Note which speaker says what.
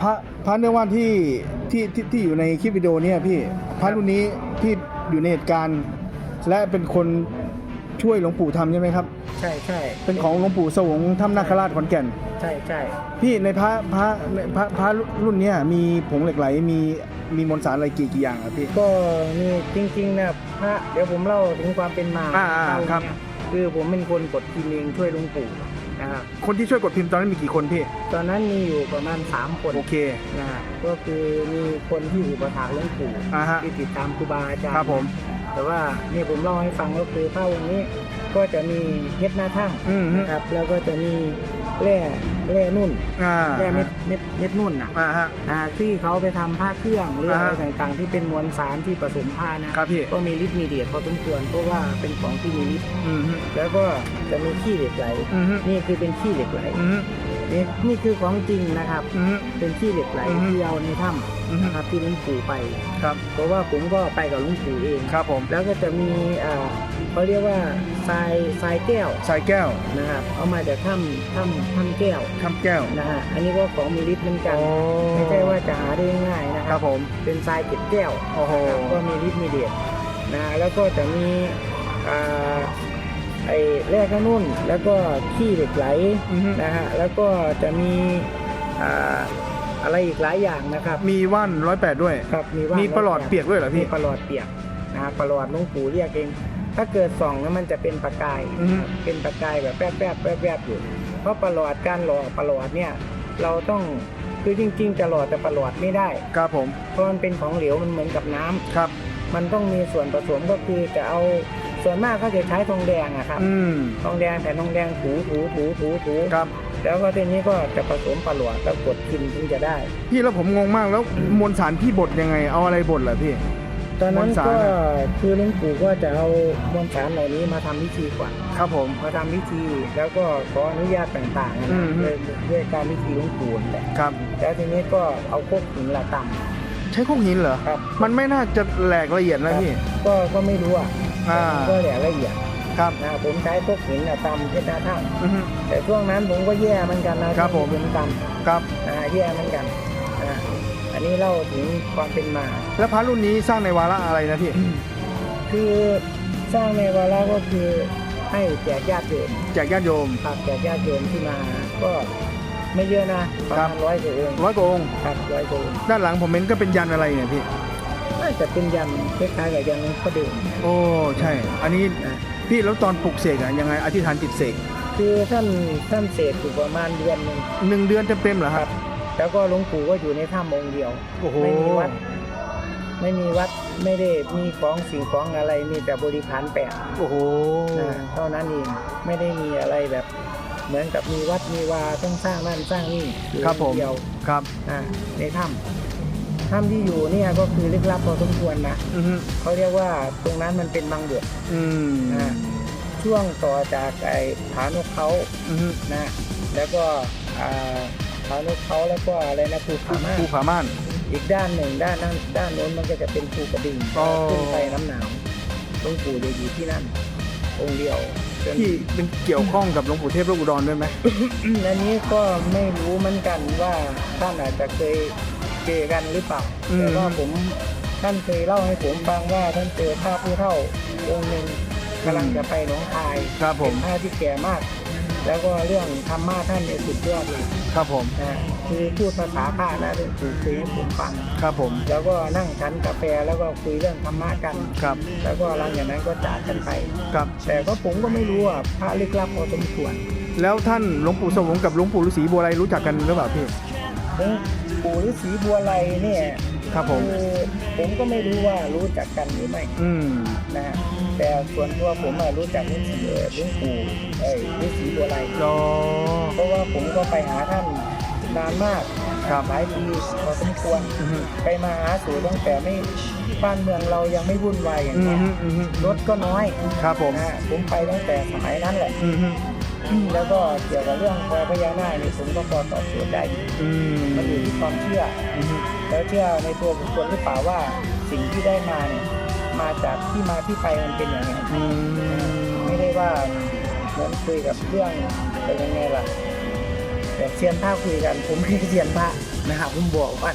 Speaker 1: พระพระเนื้อว่านที่ที่ที่ที่อยู่ในคลิปวิดีโอเนี่ยพี่พระรุ่นนี้ที่อยู่ในเหตุการณ์ และเป็นคนช่วยหลวงปู่ทำใช่ไหมครับ
Speaker 2: ใช่ใช่
Speaker 1: เป็นของหลวงปู่สวงถ้ำนาคราชขอนแก่น
Speaker 2: ใช่ใช่
Speaker 1: พี่ในพระพระในพระพระรุ่นเนี้ยมีผงเหล็กไหลมีมีมวลสารอะไรกี่กี่อย่างครับพี่
Speaker 2: ก็มีจริงๆนะพระเดี๋ยวผมเล่าถึงความเป็นมา
Speaker 1: อ่าอ่า
Speaker 2: เล่
Speaker 1: ครับ
Speaker 2: เนี่ยคือผมเป็นคนกดพิมพ์เองช่วยหลุงปู่ นะครับ
Speaker 1: คนที่ช่วยกดพิมพ์ตอนนั้นมีกี่คนพี่
Speaker 2: ตอนนั้นมีอยู่ประมาณสามคน
Speaker 1: โอเค
Speaker 2: นะฮะก็คือมีคนที่อุปถากหลวงปู่
Speaker 1: อ่าฮะ
Speaker 2: ที่ติดตามครูบาอาจารย์
Speaker 1: ครับผม
Speaker 2: แต่ว่าเนี่ยผมเล่าให้ฟังก็คือพระองค์นี้ก็จะมีเพชรหน้าทั่ง
Speaker 1: อืมฮึ
Speaker 2: นะครับแล้วก็จะมีแร่ แร่นุ่น
Speaker 1: อ่า
Speaker 2: แร่เม็ดเม็ดเม็ดนุ่นน่ะ
Speaker 1: อ่าฮะ
Speaker 2: อ่าที่เขาไปทำผ้าเครื่องหรืออะไร
Speaker 1: อ่าฮะ
Speaker 2: ต่างๆ ที่เป็นมวลสารที่ผสมผ้านะครับ
Speaker 1: พี่
Speaker 2: ก็มีฤทธิ์มีเดียดพอสมควรเพราะว่าเป็นของที่มีฤทธิ์
Speaker 1: อืมฮึ
Speaker 2: แล้วก็จะมีขี้เหล็กไหล
Speaker 1: อืมฮึ
Speaker 2: นี่คือเป็นขี้เหล็กไหล
Speaker 1: อืมฮึ
Speaker 2: นี่นี่คือของจริงนะครับ
Speaker 1: อืมฮึ
Speaker 2: เป็นขี้เหล็กไหล
Speaker 1: อือฮึ
Speaker 2: ที่เอาในถ้
Speaker 1: อืมำฮึ
Speaker 2: นะครับที่หลุงปู่ไป
Speaker 1: ครับ
Speaker 2: เพราะว่าผมก็ไปกับหลุงปู่เอง
Speaker 1: ครับผม
Speaker 2: แล้วก็จะมีอ่าเขาเรียกว่าทรายทรายแก้ว
Speaker 1: สายแก้ว
Speaker 2: นะครับเอามาจากถ้ำถ้ำถ้ำแก้ว
Speaker 1: คำแก้ว
Speaker 2: นะฮะอันนี้ก็ของมีฤทธิ์เหมือนกัน
Speaker 1: โอ้
Speaker 2: ไม่ใช่ว่าจะหาได้ง่ายๆนะค
Speaker 1: ค
Speaker 2: รั
Speaker 1: รับบผม
Speaker 2: เป็นทรายเก็บแก้ว
Speaker 1: โอ้โห
Speaker 2: ก็มีฤทธิ์มีเดชนะแล้วก็จะมีอ่าไอ้แร่กระนุ่นแล้วก็ขี้เหล็กไหล
Speaker 1: อือฮึ
Speaker 2: นะฮะแล้วก็จะมีอ่าอะไรอีกหลายอย่างนะครับ
Speaker 1: มีว่านร้อยแปดด้วย
Speaker 2: ครับมีว่า
Speaker 1: มี
Speaker 2: มี
Speaker 1: ประหลอดเปียกด้วยเหรอ
Speaker 2: มี
Speaker 1: พี่
Speaker 2: ประหลอดเปียกนะฮะประหลอดหลุงปู่เรียกเอง ถ้าเกิดส่องแล้วมันจะเป็นประกาย
Speaker 1: อือฮึ
Speaker 2: เป็นประกายแบบแป๊บแป๊บแป๊บแป๊บอยู่ เพราะประหลอดการหล่อประหลอดเนี่ยเราต้องคือจริง ๆ จะหล่อแต่ประหลอดไม่ได้
Speaker 1: ครับผม
Speaker 2: เพราะมันเป็นของเหลวมันเหมือนกับน้ำ
Speaker 1: ครับ
Speaker 2: มันต้องมีส่วนผสมก็คือจะเอาส่วนมากเขาจะใช้ทองแดงอะครับ
Speaker 1: อืม
Speaker 2: ทองแดงแต่ทองแดงถูถูถูถูถู
Speaker 1: ครับ
Speaker 2: แล้วก็ทีนี้ก็จะผสมประหลอดแล้วกดพิมพ์ถึงจะได้
Speaker 1: พี่แล้วผมงงมากแล้วมวลสารพี่บดยังไง เอาอะไรบดเหรอพี่
Speaker 2: ตอนนั้น
Speaker 1: มวลสาร
Speaker 2: ก็
Speaker 1: อะ
Speaker 2: คือหลุงปู่ก็จะเอามวลสารเหล่านี้มาทำพิธีก่อน
Speaker 1: ครับผม
Speaker 2: มาทำพิธีแล้วก็ขออนุญาตต่างๆนะ
Speaker 1: อืม
Speaker 2: ด้วยด้วยการพิธีหลุงปู่นั่นแหละ
Speaker 1: ครับ
Speaker 2: แล้วทีนี้ก็เอาโคกหินละต
Speaker 1: ใช้โคกหินเหรอำ
Speaker 2: ครับ
Speaker 1: มันไม่น่าจะแหลกละเอียดนะพี่
Speaker 2: ก็ก็ไม่รู้อะ
Speaker 1: อ่า
Speaker 2: แต่มันก็แหละละเอียด
Speaker 1: ครับ
Speaker 2: นะผมใช้โคกหินละตำเพชรนาทั่ง
Speaker 1: อือฮึ
Speaker 2: แต่ช่วงนั้นผมก็แย่เหมือนกันนะครับ
Speaker 1: ผม
Speaker 2: เป็นกรรม
Speaker 1: ครับ
Speaker 2: อ่าแย่เหมือนกันอ่าอันนี้เล่าถึงความเป็นมา
Speaker 1: แล้วพระรุ่นนี้สร้างในวาระอะไรนะพี่
Speaker 2: คือสร้างในวาระก็คือ ให้แจกญาติโยม
Speaker 1: แจกญาติโยม
Speaker 2: ครับแจกญาติโยมที่มา ก็ไม่เยอะนะประ
Speaker 1: ครั
Speaker 2: มา
Speaker 1: บ
Speaker 2: ณร้อยกว่าองค์
Speaker 1: ร้อยกว่าองค์
Speaker 2: ครับร้อยกว่าองค์
Speaker 1: ด้านหลังผมเห็นก็เป็นยันอะไรเนี่ยพี่
Speaker 2: น่าจะเป็นยันคล้ายๆกับยันหลวงพ่อเดิม
Speaker 1: โอ้ใช่ อันนี้
Speaker 2: นะ
Speaker 1: พี่แล้วตอนปลุกเสกอะยังไงอธิษฐานจิตเสก
Speaker 2: คือท่านท่านเสกอยู่ประมาณเดือนหนึ่ง
Speaker 1: หนึ่งเดือนเต็มๆเหรอครับ
Speaker 2: แล้วก็หลวงปู่ก็อยู่ในถ้ำองค์เดียว
Speaker 1: โอ้โห
Speaker 2: ไม่มีวัด ไม่มีวัดไม่ได้มีของสิ่งของอะไรมีแต่บริขารแปด
Speaker 1: โอ้โห
Speaker 2: นะเท่านั้นเองไม่ได้มีอะไรแบบ เหมือนกับมีวัดมีวาต้องสร้างนั่นสร้างนี่อยู่
Speaker 1: ครับผม
Speaker 2: เดียว
Speaker 1: ครับ
Speaker 2: อ่าในถ้ำถ้ำที่อยู่เนี่ยก็คือลึกลับพอสมควรนะ
Speaker 1: อือฮึ
Speaker 2: เขาเรียกว่าตรงนั้นมันเป็นบางบท
Speaker 1: อืม
Speaker 2: นะช่วงต่อจากไอ้ผานกเขา
Speaker 1: อือฮึ
Speaker 2: นะแล้วก็อ่าผานกเขาแล้วก็อะไรนะภูผาม่าน
Speaker 1: ภูผาม่าน
Speaker 2: อีกด้านหนึ่งด้านนั้นด้านโน้นมันก็จะเป็นภูกระดิ่ง
Speaker 1: อ๋อ
Speaker 2: ขึ้นไปน้ำหนาวหลวงปู่จะอยู่ที่นั่น องค์เดียวจน
Speaker 1: ที่เป็นเกี่ยวข้องกับหลวงปู่เทพโลกอุดรด้วยไหม
Speaker 2: อันนี้ก็ไม่รู้เหมือนกันว่าท่านอาจจะเคยเจอกันหรือเปล่า
Speaker 1: อืม
Speaker 2: แต่ว่าผมท่านเคยเล่าให้ผมฟังว่าท่านเจอพระผู้เฒ่าองค์หนึ่งกำลังจะไปหนองคาย
Speaker 1: ครับผม
Speaker 2: เป็นพระที่แก่มาก แล้วก็เรื่องธรรมะท่านเนี่ยสุดยอดเลย
Speaker 1: ครับผม
Speaker 2: นะ คือพูดภาษาข้านะเรื่องปู่คุยให้ผมฟัง
Speaker 1: ครับผม
Speaker 2: แล้วก็นั่งฉันกาแฟแล้วก็คุยเรื่องธรรมะกัน
Speaker 1: ครับ
Speaker 2: แล้วก็หลังจากนั้นก็จากกันไป
Speaker 1: ครับ
Speaker 2: แต่ก็ผมก็ไม่รู้อะพระลึกลับพอสมควร
Speaker 1: แล้วท่านหลวงปู่สวงกับหลวงปู่ฤาษีบัวไรรู้จักกันหรือเปล่าพี่
Speaker 2: หลวงปู่ฤาษีบัวไลเนี่ย
Speaker 1: ครับผม
Speaker 2: คือผมก็ไม่รู้ว่ารู้จักกันหรือไม่
Speaker 1: อืม
Speaker 2: นะฮะแต่ส่วนตัวผมอะรู้จักหลวงปู่เอ่อหลวงปู่เอ้ยฤาษีบัวไล
Speaker 1: รอ
Speaker 2: เพราะว่าผมก็ไปหาท่าน นานมาก
Speaker 1: ครับ
Speaker 2: หลายปีพอสมควร
Speaker 1: อือฮึ
Speaker 2: ไปมาหาสู่ตั้งแต่ไม่บ้านเมืองเรายังไม่วุ่นวายอย่าง
Speaker 1: อื
Speaker 2: เงี้
Speaker 1: ม
Speaker 2: ย
Speaker 1: ฮึอืมฮึ
Speaker 2: รถก็น้อย
Speaker 1: ครับผม
Speaker 2: นะฮะผมไปตั้งแต่สมัยนั้นแหละ
Speaker 1: อืมฮึ
Speaker 2: แล้วก็เกี่ยวกับเรื่องพญานาคนี่ผมก็พอตอบโจทย์ได้
Speaker 1: อืม
Speaker 2: มันอยู่ที่ความเชื่อ
Speaker 1: อืมฮึ
Speaker 2: แล้วเชื่อในตัวบุคคลหรือเปล่าว่าสิ่งที่ได้มาเนี่ยมาจากที่มาที่ไปมันเป็นอย่างไร
Speaker 1: อืม
Speaker 2: ไม่ได้ว่าเหมือนคุยกับเรื่องเป็นยังไงล่ะ แบบเซียนพระคุยกัน ผมไม่ใช่เซียนพระนะครับผมบอกว่า